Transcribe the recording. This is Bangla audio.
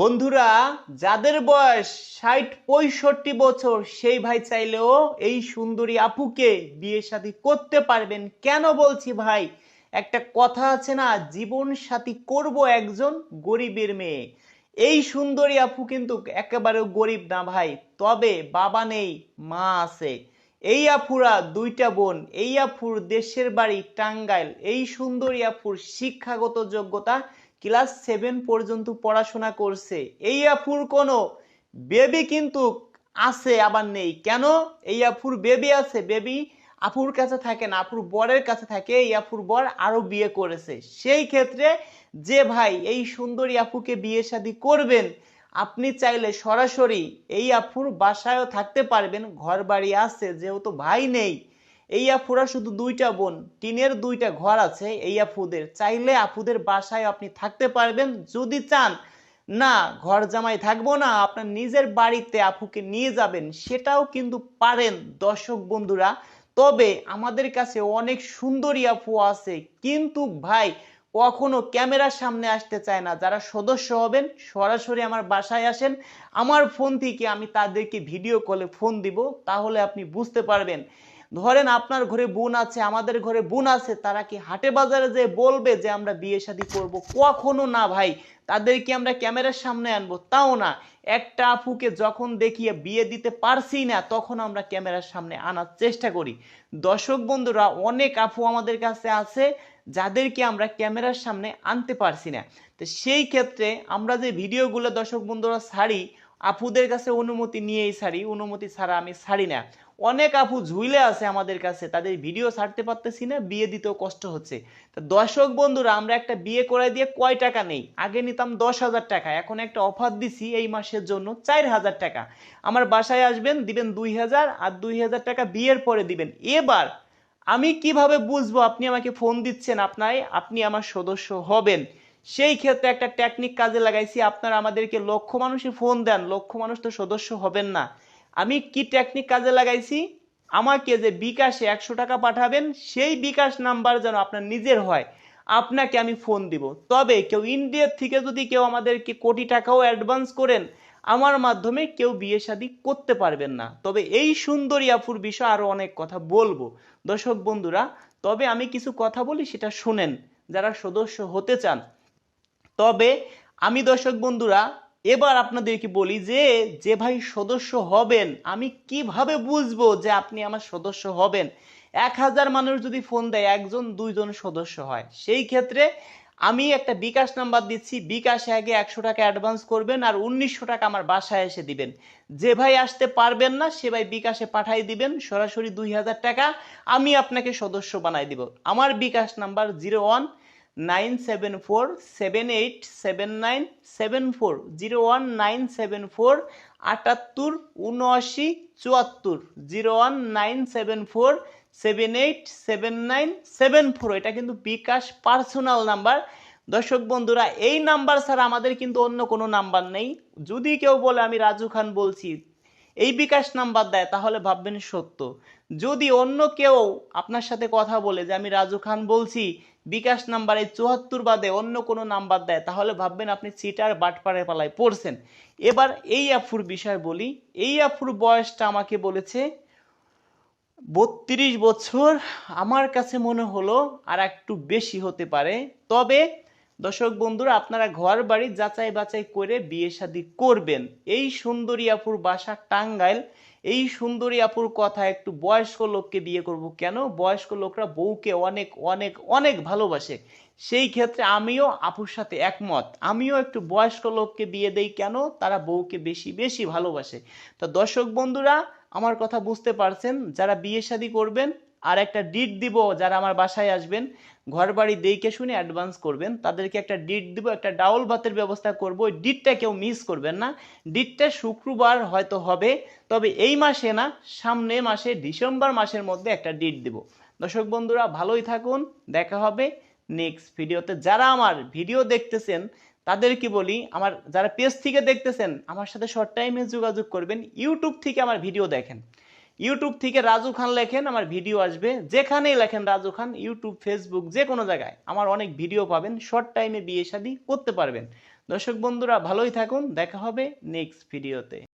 বন্ধুরা, যাদের বয়স ষাট পঁয়ষট্টি বছর, সেই ভাই চাইলেও এই সুন্দরী আপুকে বিয়ে শাদী করতে পারবেন। কেন বলছি ভাই? একটা কথা আছে না, জীবন সাথী করব একজন গরিবের মেয়ে। এই সুন্দরী আপু কিন্তু একেবারে গরিব না ভাই, তবে বাবা নেই, মা আছে। এই আফুরা দুইটা বোন, এই আফুর দেশের বাড়ি টাঙ্গাইল। এই সুন্দরী আফুর শিক্ষাগত যোগ্যতা ক্লাস সেভেন পর্যন্ত পড়াশোনা করছে। এই আফুর কোনো। বেবি কিন্তু আছে, আবার নেই। কেন? এই আফুর বেবি আছে। বেবি আপুর কাছে থাকে না, আপুর বরের কাছে থাকে। এই আপুর বর আরও বিয়ে করেছে। সেই ক্ষেত্রে যে ভাই এই সুন্দরী আপুকে বিয়ে শাদী করবেন, আপনি চাইলে সরাসরি এই আপুর বাসায়ও থাকতে পারবেন। ঘর বাড়ি আছে, যেহেতু ভাই নেই। এই আফুরা শুধু দুইটা বোন, টিনের দুইটা ঘর আছে এই আপুদের চাইলে আপুদের বাসায় আপনি থাকতে পারবেন, যদি চান। না, ঘর জামাই থাকব না, আপনার নিজের বাড়িতে আপুকে নিয়ে যাবেন, সেটাও কিন্তু পারেন দর্শক বন্ধুরা। তবে আমাদের কাছে অনেক সুন্দরী আপু আছে, কিন্তু ভাই, কখনো ক্যামেরার সামনে আসতে চায় না। যারা সদস্য হবেন, সরাসরি আমার বাসায় আসেন। আমার ফোন থেকে আমি তাদেরকে ভিডিও কলে ফোন দিব, তাহলে আপনি বুঝতে পারবেন। ধরেন আপনার ঘরে বোন আছে, আমাদের ঘরে বোন আছে, তারা কি হাটে বাজারে যে বলবে যে আমরা বিয়ে শাদী করব? কখনো না ভাই। তাদেরকে আমরা ক্যামেরার সামনে আনব। তাও না। একটা আপুকে যখন দেখিয়ে বিয়ে দিতে পারছি না, তখন আমরা ক্যামেরার সামনে আনার চেষ্টা করি। দর্শক বন্ধুরা, অনেক আপু আমাদের কাছে আছে, যাদেরকে আমরা ক্যামেরার সামনে আনতে পারছি না। তো সেই ক্ষেত্রে আমরা যে ভিডিওগুলো দর্শক বন্ধুরা ছাড়ি, আপুদের কাছে অনুমতি নিয়েই ছাড়ি। অনুমতি ছাড়া আমি ছাড়ি না। অনেক আপু ঝুইলে আছে আমাদের কাছে, তাদের ভিডিও ছাড়তে পারতেছি না, বিয়ে দিতেও কষ্ট হচ্ছে। তো দর্শক বন্ধুরা, আমরা একটা বিয়ে করে দিয়ে কয় টাকা নেই? আগে নিতাম দশ হাজার টাকা, এখন একটা অফার দিছি এই মাসের জন্য চার হাজার টাকা। আমার বাসায় আসবেন, দিবেন দুই হাজার, আর দুই হাজার টাকা বিয়ের পরে দিবেন। এবার আমি কীভাবে বুঝব আপনি আমাকে ফোন দিচ্ছেন আপনার আপনি আমার সদস্য হবেন। সেই ক্ষেত্রে একটা টেকনিক কাজে লাগাইছি, আপনারা আমাদেরকে লক্ষ মানুষই ফোন দেন। লক্ষ মানুষ তো সদস্য হবেন না। আমি কি টেকনিক কাজে লাগাইছি? আমাকে যে বিকাশে একশো টাকা পাঠাবেন, সেই বিকাশ নাম্বার যেন আপনার নিজের হয়। আপনাকে আমি ফোন দিব। তবে কেউ ইন্ডিয়ার থেকে যদি কেউ আমাদেরকে কোটি টাকাও অ্যাডভান্স করেন, আমার মাধ্যমে কেউ বিয়ে শাদী করতে পারবেন না। তবে এই সুন্দরী আপুর বিষয়ে আরও অনেক কথা বলব। দর্শক বন্ধুরা, তবে আমি কিছু কথা বলি, সেটা শুনেন। যারা সদস্য হতে চান। তবে আমি দর্শক বন্ধুরা এবার আপনাদেরকে বলি যে যে ভাই সদস্য হবেন, আমি কীভাবে বুঝব যে আপনি আমার সদস্য হবেন? এক হাজার মানুষ যদি ফোন দেয়, একজন, দুইজন সদস্য হয়। সেই ক্ষেত্রে আমি একটা বিকাশ নাম্বার দিচ্ছি, বিকাশে আগে একশো টাকা অ্যাডভান্স করবেন আর উনিশশো টাকা আমার বাসায় এসে দিবেন। যে ভাই আসতে পারবেন না, সে ভাই বিকাশে পাঠাই দিবেন, সরাসরি দুই হাজার টাকা আমি আপনাকে সদস্য বানাই দিব। আমার bKash number zero one nine seven four seven eight seven nine seven four zero one nine seven four আটাত্তর, উনআশি, চুয়াত্তর zero one nine seven four seven eight seven nine seven four এটা কিন্তু বিকাশ পার্সোনাল নাম্বার দর্শক বন্ধুরা, এই নাম্বার ছাড়া আমাদের কিন্তু অন্য কোনো নাম্বার নেই। যদি কেউ বলে, আমি রাজু খান বলছি, এই বিকাশ নাম্বার দেয়, তাহলে ভাববেন সত্য। যদি অন্য কেউ আপনার সাথে কথা বলে যে, আমি রাজু খান বলছি বিকাশ নাম্বারে চুয়াত্তর বাদে অন্য কোনো নাম্বার দেয়, তাহলে ভাববেন আপনি সিটার বাটপাড়ে পালায় পড়ছেন। এবার এই আফুর বিষয় বলি। এই আফুর বয়সটা আমাকে বলেছে বত্রিশ বছর। আমার কাছে মনে হলো আর একটু বেশি হতে পারে। তবে দর্শক বন্ধুরা, আপনারা ঘর বাড়ি যাচাই বাছাই করে বিয়ে শাদী করবেন। এই সুন্দরী আপুর বাসা টাঙ্গাইল। এই সুন্দরী আপুর কথা একটু বয়স্ক লোককে বিয়ে করব কেন? বয়স্ক লোকরা বউকে অনেক অনেক অনেক ভালোবাসে। সেই ক্ষেত্রে আমিও আপুর সাথে একমত। আমিও একটু বয়স্ক লোককে বিয়ে দেই কেন? তারা বউকে বেশি বেশি ভালোবাসে। তো দর্শক বন্ধুরা, আমার কথা বুঝতে পারছেন? যারা বিয়ে শাদী করবেন আর একটা ডিট দিব, যারা আমার বাসায় আসবেন ঘর বাড়ি দেখে শুনে অ্যাডভান্স করবেন, তাদেরকে একটা ডিট দিব, একটা ডাউল ভাতের ব্যবস্থা করব। ওই ডিটটা কেউ মিস করবেন না। ডিটটা শুক্রবার হয়তো হবে, তবে এই মাসে না, সামনে মাসে, ডিসেম্বর মাসের মধ্যে একটা ডিট দিব। দর্শক বন্ধুরা, ভালোই থাকুন, দেখা হবে নেক্সট ভিডিওতে যারা আমার ভিডিও দেখতেছেন, তাদেরকে বলি, আমার যারা পেজ থেকে দেখতেছেন, আমার সাথে শর্ট টাইমে যোগাযোগ করবেন ইউটিউব থেকে আমার ভিডিও দেখেন। ইউটিউব থেকে রাজু খান লেখেন, আমার ভিডিও আসবে। যেখানেই লেখেন রাজু খান ইউটিউব ফেসবুক যে কোনো জায়গায় আমার অনেক ভিডিও পাবেন শর্ট টাইমে বিয়ে শাদি করতে পারবেন। দর্শক বন্ধুরা, ভালোই থাকুন, দেখা হবে নেক্সট ভিডিওতে